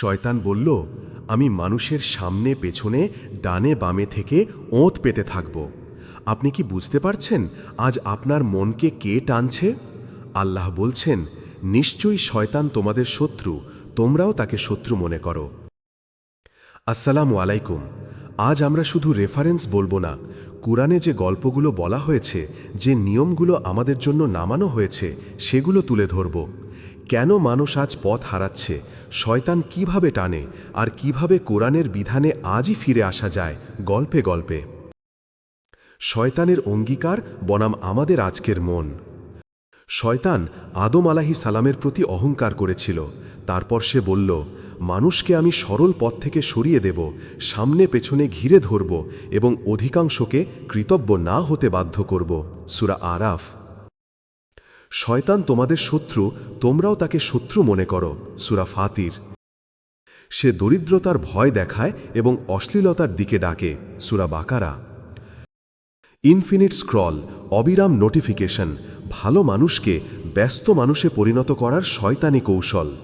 শয়তান বলল, আমি মানুষের সামনে, পেছনে, ডানে, বামে থেকে ওঁত পেতে থাকব। আপনি কি বুঝতে পারছেন আজ আপনার মনকে কে টানছে? আল্লাহ বলছেন, নিশ্চয়ই শয়তান তোমাদের শত্রু, তোমরাও তাকে শত্রু মনে করো। আসসালামু আলাইকুম। আজ আমরা শুধু রেফারেন্স বলব না, কুরআনে যে গল্পগুলো বলা হয়েছে, যে নিয়মগুলো আমাদের জন্য নামানো হয়েছে, সেগুলো তুলে ধরব। কেন মানুষ আজ পথ হারাচ্ছে? শয়তান কীভাবে টানে আর কীভাবে কোরআনের বিধানে আজই ফিরে আসা যায়, গল্পে গল্পে। শয়তানের অঙ্গীকার বনাম আমাদের আজকের মন। শয়তান আদম আলাহি সালামের প্রতি অহংকার করেছিল। তারপর সে বলল, মানুষকে আমি সরল পথ থেকে সরিয়ে দেব, সামনে পেছনে ঘিরে ধরব এবং অধিকাংশকে কৃতজ্ঞ না হতে বাধ্য করব। সুরা আরাফ শয়তান তোমাদের শত্রু, তোমরাও তাকে শত্রু মনে করো, সুরা ফাতির। সে দরিদ্রতার ভয় দেখায় এবং অশ্লীলতার দিকে ডাকে, সুরা বাকারা। ইনফিনিট স্ক্রল, অবিরাম নোটিফিকেশন, ভালো মানুষকে ব্যস্ত মানুষে পরিণত করার শয়তানি কৌশল।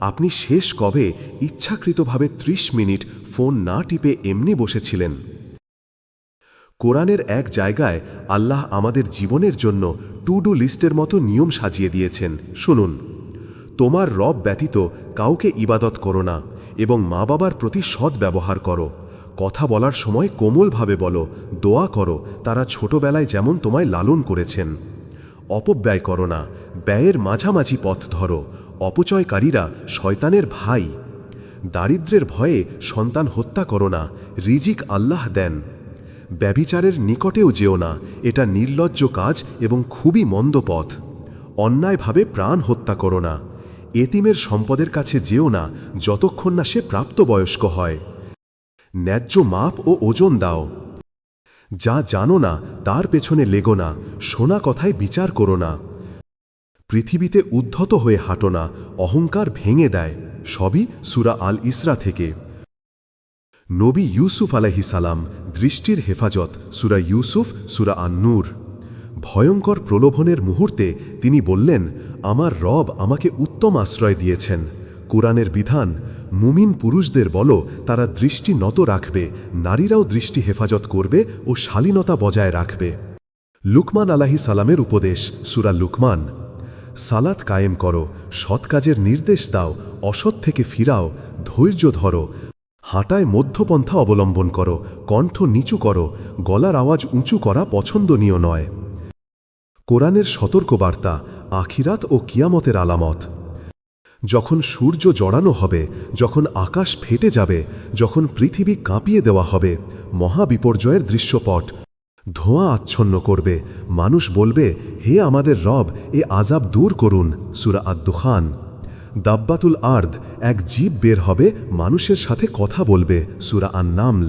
আপনি শেষ কবে ইচ্ছাকৃতভাবে ত্রিশ মিনিট ফোন না টিপে এমনি বসেছিলেন। কোরআনের এক জায়গায় আল্লাহ আমাদের জীবনের জন্য টু ডু লিস্টের মতো নিয়ম সাজিয়ে দিয়েছেন। শুনুন। তোমার রব ব্যতীত কাউকে ইবাদত করো না এবং মা বাবার প্রতি সৎ ব্যবহার করো। কথা বলার সময় কোমলভাবে বলো, দোয়া করো, তারা ছোটবেলায় যেমন তোমায় লালন করেছেন। অপব্যয় করো না, ব্যয়ের মাঝামাঝি পথ ধরো, অপচয়কারীরা শয়তানের ভাই। দারিদ্রের ভয়ে সন্তান হত্যা করো না, রিজিক আল্লাহ দেন। ব্যবিচারের নিকটেও যেও না। এটা নির্লজ্জ কাজ এবং খুবই মন্দ পথ। অন্যায়ভাবে প্রাণ হত্যা করো না। এতিমের সম্পদের কাছে যেও না, যতক্ষণ না সে প্রাপ্তবয়স্ক হয়। ন্যায্য মাপ ও ওজন দাও। যা জানো না, তার পেছনে লেগো না শোনা কথায় বিচার করো না। পৃথিবীতে উদ্ধত হয়ে হাঁটো না, অহংকার ভেঙে দেয়, সবই সুরা আল ইসরা থেকে। নবী ইউসুফ আলাহি সালাম দৃষ্টির হেফাজত সুরা ইউসুফ, সুরা আন্নুর। ভয়ঙ্কর প্রলোভনের মুহূর্তে তিনি বললেন, আমার রব আমাকে উত্তম আশ্রয় দিয়েছেন। কোরআনের বিধান, মুমিন পুরুষদের বলো, তারা দৃষ্টি নত রাখবে, নারীরাও দৃষ্টি হেফাজত করবে ও শালীনতা বজায় রাখবে। লুকমান আলাহি সালামের উপদেশ, সুরা লুকমান, সালাত কায়েম করো, সৎ কাজের নির্দেশ দাও, অসৎ থেকে ফিরাও, ধৈর্য ধরো হাঁটায় মধ্যপন্থা অবলম্বন করো, কণ্ঠ নিচু করো, গলার আওয়াজ উঁচু করা পছন্দনীয় নয়। কোরআনের সতর্কবার্তা, আখিরাত ও কিয়ামতের আলামত। যখন সূর্য জড়ানো হবে, যখন আকাশ ফেটে যাবে, যখন পৃথিবী কাঁপিয়ে দেওয়া হবে, মহাবিপর্যয়ের দৃশ্যপট। ধোঁয়া আচ্ছন্ন করবে, মানুষ বলবে, হে আমাদের রব, এ আজাব দূর করুন। সুরা আদ্দুখান। দাব্বাতুল আর্দ, এক জীব বের হবে, মানুষের সাথে কথা বলবে, সুরা আন্নামল।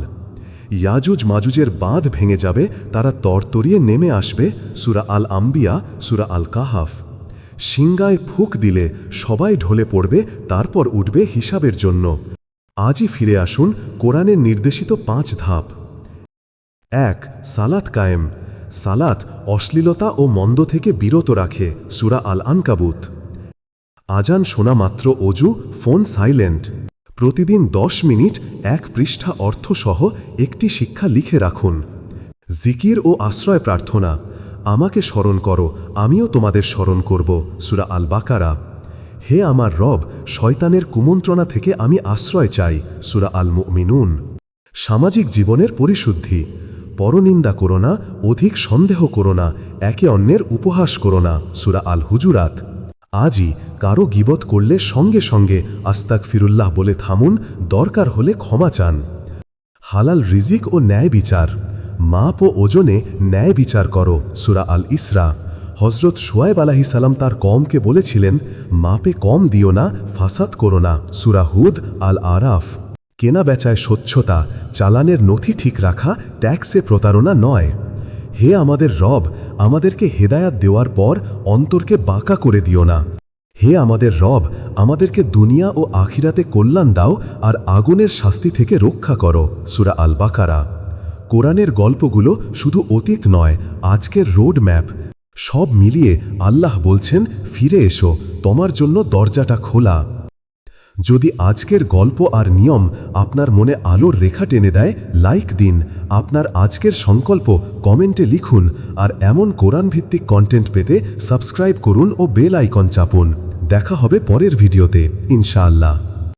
ইয়াজুজ মাজুজের বাঁধ ভেঙে যাবে, তারা তরতরিয়ে নেমে আসবে, সুরা আল আম্বিয়া সুরা আল কাহাফ সিংগায় ফুক দিলে সবাই ঢলে পড়বে, তারপর উঠবে হিসাবের জন্য। আজই ফিরে আসুন কোরআনের নির্দেশিত পাঁচ ধাপ। এক, সালাত কায়েম। সালাত অশ্লীলতা ও মন্দ থেকে বিরত রাখে, সুরা আল আনকাবুত আজান শোনা মাত্র অজু, ফোন সাইলেন্ট। প্রতিদিন দশ মিনিট, এক পৃষ্ঠা অর্থসহ একটি শিক্ষা লিখে রাখুন। জিকির ও আশ্রয় প্রার্থনা। আমাকে স্মরণ করো, আমিও তোমাদের স্মরণ করব, সুরা আল বাকারা হে আমার রব, শয়তানের কুমন্ত্রণা থেকে আমি আশ্রয় চাই, সুরা আল মুমিনুন সামাজিক জীবনের পরিশুদ্ধি। পরনিন্দা করো না, অধিক সন্দেহ করো না, একে অন্যের উপহাস করো না, সুরা আল হুজুরাত আজই কারও গিবত করলে সঙ্গে সঙ্গে আস্তাক ফিরুল্লাহ বলে থামুন, দরকার হলে ক্ষমা চান। হালাল রিজিক ও ন্যায় বিচার। মাপ ও ওজনে ন্যায় বিচার করো, সুরা আল ইসরা। হজরত সোয়াইব আলাহি সালাম তার কমকে বলেছিলেন, মাপে কম দিও না, ফাসাদ করো না। সুরা হুদ আল আরাফ। কেনা বেচায় স্বচ্ছতা, চালানের নথি ঠিক রাখা, ট্যাক্সে প্রতারণা নয়। হে আমাদের রব, আমাদেরকে হেদায়াত দেওয়ার পর অন্তরকে বাঁকা করে দিও না। হে আমাদের রব, আমাদেরকে দুনিয়া ও আখিরাতে কল্যাণ দাও আর আগুনের শাস্তি থেকে রক্ষা করো। সুরা আল বাকারা কোরআনের গল্পগুলো শুধু অতীত নয়, আজকের রোড ম্যাপ সব মিলিয়ে আল্লাহ বলছেন, ফিরে এসো, তোমার জন্য দরজাটা খোলা। যদি আজকের গল্প আর নিয়ম আপনার মনে আলোর রেখা টেনে দেয়, লাইক দিন। আপনার আজকের সংকল্প কমেন্টে লিখুন আর এমন কোরআন ভিত্তিক কন্টেন্ট পেতে সাবস্ক্রাইব করুন ও বেল আইকন চাপুন। দেখা হবে পরের ভিডিওতে ইনশাআল্লাহ।